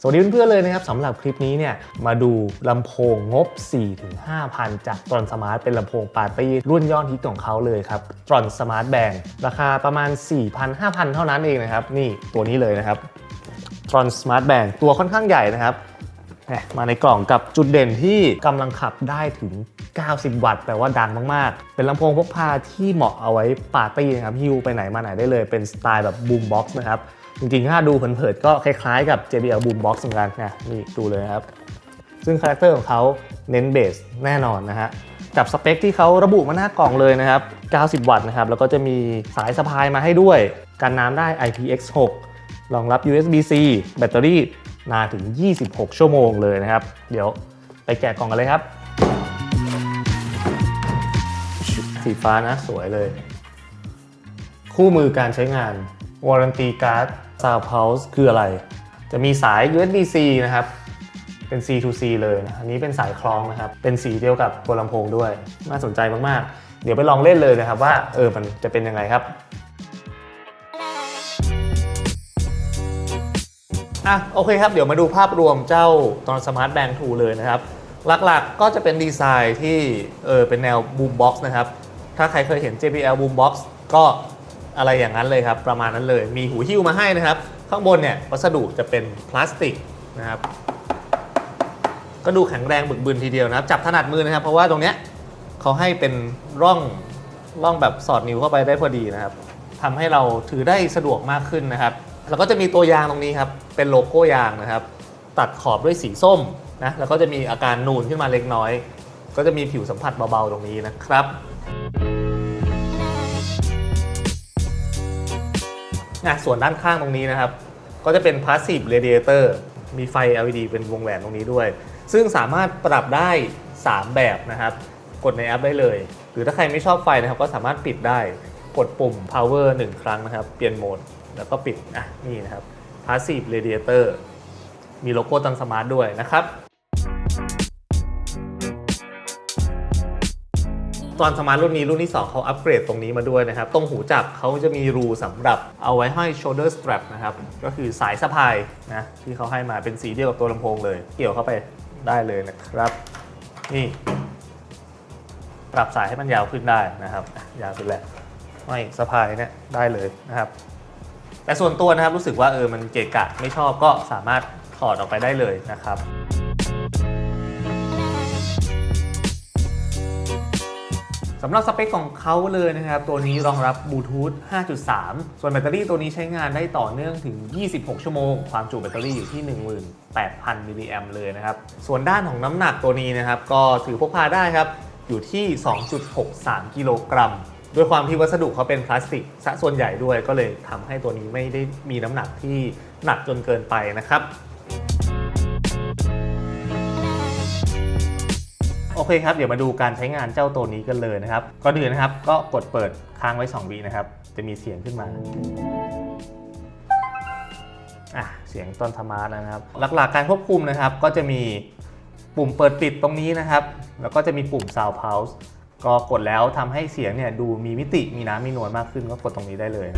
สวัสดีเพื่อนๆเลยนะครับสำหรับคลิปนี้เนี่ยมาดูลำโพงงบ 4-5,000 จากตรอนสมาร์ทเป็นลำโพงปาร์ตี้รุ่นยอดฮิตของเขาเลยครับตรอนสมาร์ทแบงราคาประมาณ 4,000-5,000 เท่านั้นเองนะครับ นี่ตัวนี้เลยนะครับตรอนสมาร์ทแบงตัวค่อนข้างใหญ่นะครับแหม่มาในกล่องกับจุดเด่นที่กำลังขับได้ถึง 90 วัตต์แปลว่าดังมาก ๆ เป็นลำโพงพกพาที่เหมาะเอาไว้ปาร์ตี้นะครับฮิวไปไหนมาไหนได้เลยเป็นสไตล์แบบบูมบ็อกซ์นะครับ จริงๆ ถ้าดูเผินๆก็คล้ายๆกับ JBL Boombox เหมือนกันนะนี่ดูเลยนะครับ ซึ่งคาแรคเตอร์ของเขาเน้นเบสแน่นอนนะฮะกับสเปคที่เขาระบุมาหน้ากล่องเลยนะครับ 90 วัตต์นะครับ แล้วก็จะมีสายสะพายมาให้ด้วย กันน้ำได้ IPX6 รองรับ USB-C แบตเตอรี่นานถึง 26 ชั่วโมงเลยนะครับ เดี๋ยวไปแกะกล่องกันเลยครับ สีฟ้านะสวยเลย คู่มือการใช้งาน Warranty Card Sound Pulse คืออะไร จะมีสาย USB-C นะครับ เป็น C to C เลยนะอันนี้เป็นสายคล้องนะครับ เป็นสีเดียวกับตัวลำโพงด้วย น่าสนใจมาก ๆ เดี๋ยวไปลองเล่นเลยนะครับว่า เออ มันจะเป็นยังไงครับอะโอเคครับ เดี๋ยวมาดูภาพรวมเจ้าตอน Smart Band 2เลยนะครับ หลักๆก็จะเป็นดีไซน์ที่เออเป็นแนว Boom Box นะครับ ถ้าใครเคยเห็น JBL Boom Box ก็ อะไรอย่างนั้นเลยครับประมาณนั้นเลยมีหูหิ้วมาให้นะครับ ข้างบนเนี่ยวัสดุจะเป็นพลาสติกนะครับ ก็ดูแข็งแรงบึกบึนทีเดียวนะครับ จับถนัดมือนะครับ เพราะว่าตรงเนี้ยเขาให้เป็นร่องร่องแบบสอดนิ้วเข้าไปได้พอดีนะครับทำให้เราถือได้สะดวกมากขึ้นนะครับ แล้วก็จะมีตัวยางตรงนี้ครับเป็นโลโก้ยางนะครับ ตัดขอบด้วยสีส้มนะแล้วก็จะมีอาการนูนขึ้นมาเล็กน้อย ก็จะมีผิวสัมผัสเบาๆตรงนี้นะครับ อะส่วนด้านข้างตรงนี้นะครับ ก็จะเป็น Passive Radiator มีไฟ LED เป็นวงแหวนตรงนี้ด้วย ซึ่งสามารถปรับได้ 3 แบบนะครับ กดในแอปได้เลย หรือถ้าใครไม่ชอบไฟนะครับ ก็สามารถปิดได้ กดปุ่ม power 1 ครั้งนะครับ เปลี่ยนโหมด แล้วก็ปิด อะ นี่นะครับ Passive Radiator มีโลโก้ตันสมาร์ทด้วยนะครับ ตอนสมาร์ทรุ่นนี้รุ่นที่ 2 เขาอัปเกรดตรงนี้มาด้วยนะครับ ตรงหูจับเขาจะมีรูสำหรับเอาไว้ห้อย shoulder strap นะครับ ก็คือสายสะพายนะที่เขาให้มาเป็นสีเดียวกับตัวลำโพงเลย เกี่ยวเข้าไปได้เลยนะครับ นี่ปรับสายให้มันยาวขึ้นได้นะครับ ยาวขึ้นแหล้วห้อยสะพายเนี่ยได้เลยนะครับ แต่ส่วนตัวนะครับรู้สึกว่าเออมันเกะกะไม่ชอบก็สามารถถอดออกไปได้เลยนะครับำหรับสเปคของเขาเลยนะครับ ตัวนี้รองรับบลูทูธ 5.3 ส่วนแบตเตอรี่ตัวนี้ใช้งานได้ต่อเนื่องถึง 26 ชั่วโมง ความจุแบตเตอรี่อยู่ที่ 18,000 มิลลิแอมเลยนะครับ ส่วนด้านของน้ำหนักตัวนี้นะครับ ก็ถือพกพาได้ครับ อยู่ที่ 2.63 กิโลกรัมด้วยความที่วัสดุเขาเป็นพลาสติกซะส่วนใหญ่ด้วยก็เลยทำให้ตัวนี้ไม่ได้มีน้ำหนักที่หนักจนเกินไปนะครับ โอเคครับ เดี๋ยวมาดูการใช้งานเจ้าตัวนี้กันเลยนะครับ ก่อนอื่นนะครับ ก็กดเปิดค้างไว้ 2วินะครับ จะมีเสียงขึ้นมาอะเสียงต้นธรรมานะครับ หลักๆการควบคุมนะครับ ก็จะมีปุ่มเปิดปิดตรงนี้นะครับ แล้วก็จะมีปุ่ม Sound Pulse ก็กดแล้วทำให้เสียงเนี่ยดูมีมิติมีน้ำมีนวลมากขึ้นก็กดตรงนี้ได้เลย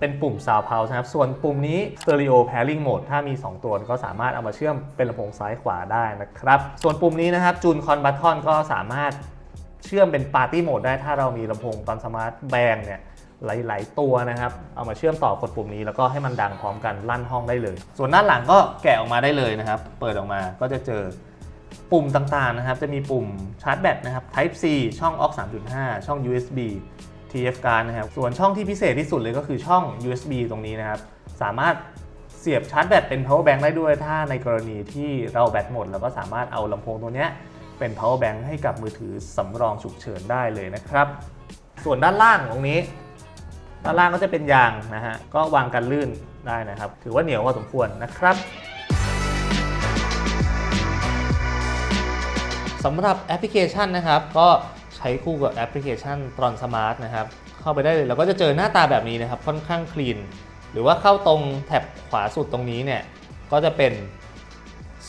เป็นปุ่ม Sound Pulse นะครับ ส่วนปุ่มนี้ Stereo Pairing Mode ถ้ามี 2 ตัวก็สามารถเอามาเชื่อมเป็นลำโพงซ้ายขวาได้นะครับ ส่วนปุ่มนี้นะครับจูนคอนบัตทอนก็สามารถเชื่อมเป็น Party Mode ได้ถ้าเรามีลำโพงตอนสมาร์ทแบงเนี่ยหลาย ๆ ตัวนะครับ เอามาเชื่อมต่อกดปุ่มนี้แล้วก็ให้มันดังพร้อมกันลั่นห้องได้เลย ส่วนด้านหลังก็แกะออกมาได้เลยนะครับ เปิดออกมาก็จะเจอปุ่มต่าง ๆ นะครับ จะมีปุ่มชาร์จแบตนะครับ Type C ช่อง AUX 3.5 ช่อง USB TF card นะครับส่วนช่องที่พิเศษที่สุดเลยก็คือช่อง USB ตรงนี้นะครับ สามารถเสียบชาร์จแบตเป็น power bank ได้ด้วย ถ้าในกรณีที่เราแบตหมดแล้วก็สามารถเอาลำโพงตัวนี้เป็น power bank ให้กับมือถือสำรองฉุกเฉินได้เลยนะครับ ส่วนด้านล่างตรงนี้ ด้านล่างก็จะเป็นยางนะฮะก็วางกันลื่นได้นะครับ ถือว่าเหนียวพอสมควรนะครับสำหรับแอปพลิเคชันนะครับก็ ใช้คู่กับแอปพลิเคชันตรอนสมาร์ทนะครับ เข้าไปได้เลยเราก็จะเจอหน้าตาแบบนี้นะครับ ค่อนข้างคลีน หรือว่าเข้าตรงแท็บขวาสุดตรงนี้เนี่ย ก็จะเป็น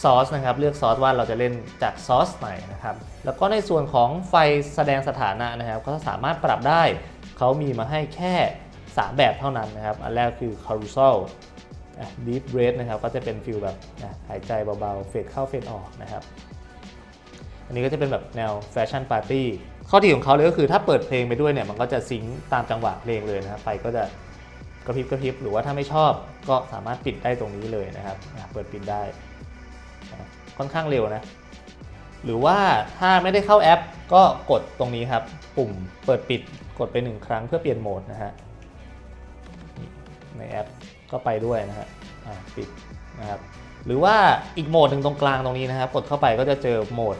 ซอสนะครับ เลือกซอสว่าเราจะเล่นจากซอสไหนนะครับ แล้วก็ในส่วนของไฟแสดงสถานะนะครับ ก็สามารถปรับได้ เขามีมาให้แค่ 3 แบบเท่านั้นนะครับ อันแรกคือ carousel deep breath นะครับ ก็จะเป็นฟิลแบบหายใจเบาๆ เฟดเข้าเฟดออกนะครับ อันนี้ก็จะเป็นแบบแนวแฟชั่นปาร์ตี้ ข้อดีของเขาเลยก็คือถ้าเปิดเพลงไปด้วยเนี่ยมันก็จะซิงค์ตามจังหวะเพลงเลยนะครับไฟก็จะกระพริบกระพริบหรือว่าถ้าไม่ชอบก็สามารถปิดได้ตรงนี้เลยนะครับเปิดปิดได้ค่อนข้างเร็วนะหรือว่าถ้าไม่ได้เข้าแอป ก็กดตรงนี้ครับ ปุ่มเปิดปิดกดไปหนึ่งครั้งเพื่อเปลี่ยนโหมดนะฮะในแอปก็ไปด้วยนะฮะปิดนะครับหรือว่าอีกโหมดหนึ่งตรงกลางตรงนี้นะครับ กดเข้าไปก็จะเจอโหมด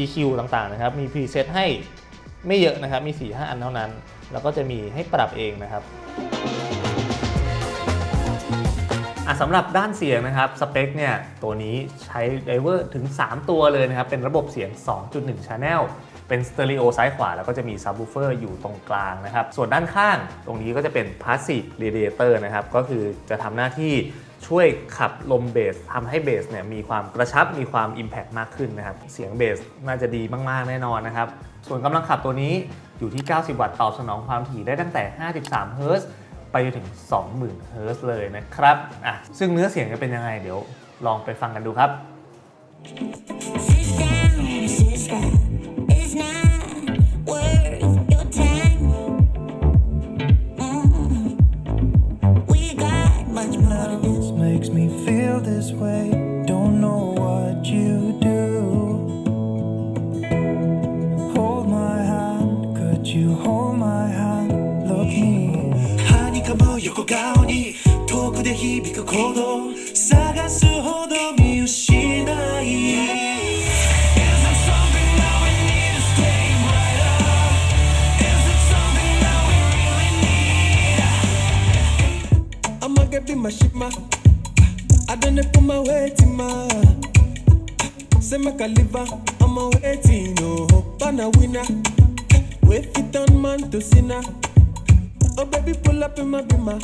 EQ ต่างๆนะครับ มีพรีเซตให้ไม่เยอะนะครับ มี 4-5 อันเท่านั้น แล้วก็จะมีให้ปรับเองนะครับอะสำหรับด้านเสียงนะครับสเปคเนี่ยตัวนี้ใช้ไดเวอร์ถึง 3 ตัวเลยนะครับ เป็นระบบเสียง 2.1 Channel เป็นสเตอริโอซ้ายขวา แล้วก็จะมีซับ w ูเฟอร์อยู่ตรงกลางนะครับ ส่วนด้านข้างตรงนี้ก็จะเป็น Passive Radiator นะครับ ก็คือจะทำหน้าที่ ช่วยขับลมเบสทำให้เบสเนี่ยมีความกระชับมีความ Impact มากขึ้นนะครับ เสียงเบสน่าจะดีมากๆแน่นอนนะครับ ส่วนกำลังขับตัวนี้อยู่ที่ 90 วัตต์ตอบสนองความถี่ได้ตั้งแต่ 53 เฮิร์ตซ์ไปจนถึง 20,000 เฮิร์ตซ์เลยนะครับอะซึ่งเนื้อเสียงจะเป็นยังไงเดี๋ยวลองไปฟังกันดูครับ Thank you. に遠くで響く鼓動探すほど見失い Is it something that we need to stay brighter? Is it something that we really need? I'ma get be my shit ma I done it put my weight in my Say my caliber, I'm a waiting, no hope and a winner. Wait fit on man to sinner. Oh baby, pull up in my bima.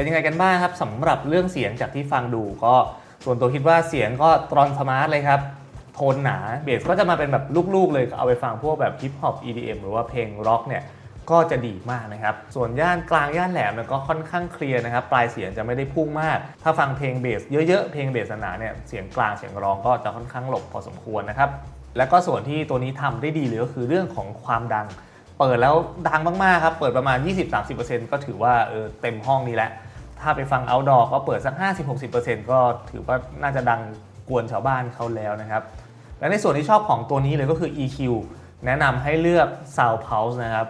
เป็นยังไงกันบ้างครับสำหรับเรื่องเสียงจากที่ฟังดูก็ส่วนตัวคิดว่าเสียงก็ตรอนสมาร์ทเลยครับ ทนหนาเบสก็จะมาเป็นแบบลูกๆเลยเอาไปฟังพวกแบบฮิปฮอป EDM หรือว่าเพลงร็อกเนี่ยก็จะดีมากนะครับ ส่วนย่านกลางย่านแหลมเนี่ยก็ค่อนข้างเคลียร์นะครับ ปลายเสียงจะไม่ได้พุ่งมาก ถ้าฟังเพลงเบสเยอะๆ เพลงเบสหนาเนี่ย เสียงกลางเสียงร้องก็จะค่อนข้างหลบพอสมควรนะครับ แล้วก็ส่วนที่ตัวนี้ทำได้ดีเลยก็คือเรื่องของความดัง เปิดแล้วดังมากๆครับ เปิดประมาณ 20-30%ก็ถือว่าเออเต็มห้องนี้แหละ ถ้าไปฟัง outdoor ก็เปิดสัก 50-60%ก็ถือว่าน่าจะดังกวนชาวบ้านเขาแล้วนะครับ และในส่วนที่ชอบของตัวนี้เลยก็คือ EQ แนะนำให้เลือก Sound Pulse นะครับ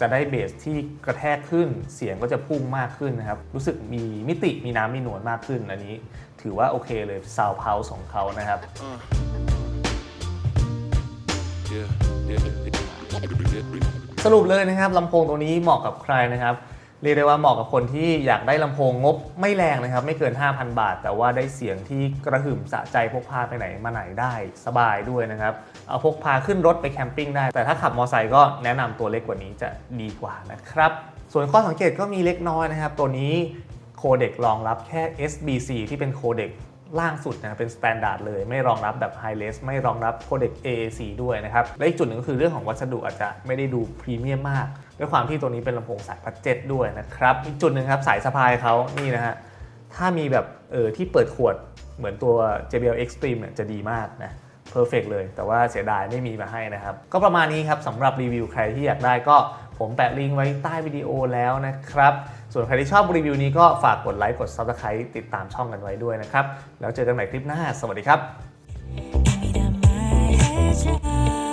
จะได้เบสที่กระแทกขึ้น เสียงก็จะพุ่งมากขึ้นนะครับ รู้สึกมีมิติมีน้ำมีหนวดมากขึ้น อันนี้ถือว่าโอเคเลย Sound Pulse ของเขานะครับ Yeah, yeah, yeah. สรุปเลยนะครับลำโพงตัวนี้เหมาะกับใครนะครับ เรียกได้ว่าเหมาะกับคนที่อยากได้ลำโพงงบไม่แรงนะครับ ไม่เกิน 5,000 บาท แต่ว่าได้เสียงที่กระหึ่มสะใจพกพาไปไหนมาไหนได้สบายด้วยนะครับ เอาพกพาขึ้นรถไปแคมปิ้งได้ แต่ถ้าขับมอเตอร์ไซค์ก็แนะนำตัวเล็กกว่านี้จะดีกว่านะครับ ส่วนข้อสังเกตก็มีเล็กน้อยนะครับ ตัวนี้โคเด็กรองรับแค่ SBC ที่เป็นโคเด็ก ล่างสุดนะครับเป็นสแตนดาร์ดเลยไม่รองรับแบบไฮเลสไม่รองรับโคเด็ก AAC ด้วยนะครับและอีกจุดหนึ่งก็คือเรื่องของวัสดุอาจจะไม่ได้ดูพรีเมียมมาก ด้วยความที่ตัวนี้เป็นลำโพงสายพัดเจ็ตด้วยนะครับอีกจุดหนึ่งครับสายสะพายเขานี่นะฮะถ้ามีแบบเออที่เปิดขวดเหมือนตัว JBL Extreme เนี่ยจะดีมากนะเพอร์เฟกเลยแต่ว่าเสียดายไม่มีมาให้นะครับ ก็ประมาณนี้ครับสำหรับรีวิวใครที่อยากได้ก็ผมแปะลิงก์ไว้ใต้วิดีโอแล้วนะครับ ส่วนใครที่ชอบรีวิวนี้ก็ฝากกดไลค์กด Subscribe ติดตามช่องกันไว้ด้วยนะครับ แล้วเจอกันใหม่คลิปหน้า สวัสดีครับ